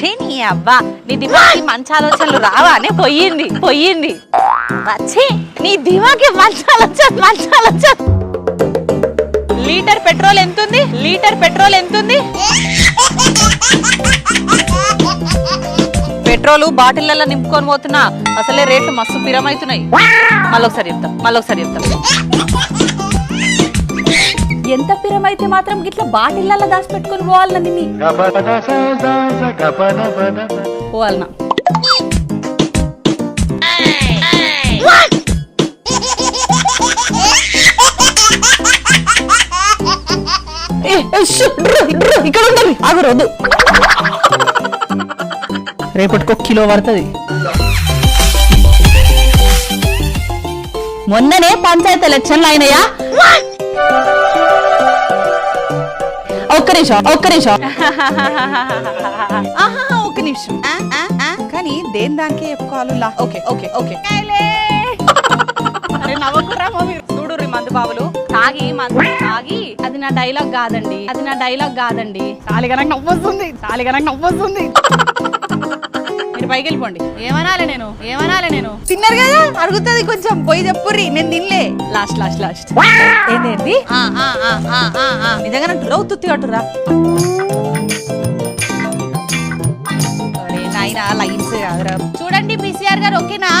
నీ అబ్బా? నీ దిమాకి మంచి ఆలోచనలు రావానే? పోయింది పోయింది. వచ్చి నీ దిమాకి మంచి ఆలోచన మంచి ఆలోచన లీటర్ పెట్రోల్ ఎంతుంది? లీటర్ పెట్రోల్ ఎంతుంది? పెట్రోల్ బాటిళ్ళలో నింపుకొని పోతున్నా. అసలే రేట్లు మస్తు పిరమవుతున్నాయి మళ్ళొకసారి చెప్తాం మళ్ళొకసారి చెప్తాం. ఎంత పిరమైతే మాత్రం గిట్లా బాటిళ్ళలో దాచిపెట్టుకుని పోవాలన్నా నిన్ని? పోవాలనా ఇక్కడ రేపటికి ఒక కిలో పడుతుంది. మొన్ననే పంచాయతీ ఎలక్షన్లు అయినాయా ఒక్క నిమిషం ఒక్క నిమిషం. ఆహా ఒక నిమిషం. ఆ, ఆ, ఆ. కానీ దేని దానికే చెప్పుకోవాలి? లా ఓకే ఓకే ఓకే. అరే నవ్వకురా మీరు చూడు మందు బాబులు. తాగి మందు తాగి. అది నా డైలాగ్ కాదండి. అది నా డైలాగ్ కాదండి. తాలిగా నాకు నవ్వొస్తుంది తాలిగా నాకు నవ్వొస్తుంది. మీరు పైకి వెళ్ళిపోండి. ఏమనాలి నేను? ఏమనాలి నేను? తిన్నారు కదా? అడుగుతుంది కొంచెం. పోయి చెప్పుర్రి నేను తినలే. లాస్ట్ లాస్ట్ లాస్ట్ ఏంటండి నిజంగా నాకు లవ్ తుత్తి కట్టురా లైన్స్ చూడండి పిసిఆర్ గారు ఓకేనా?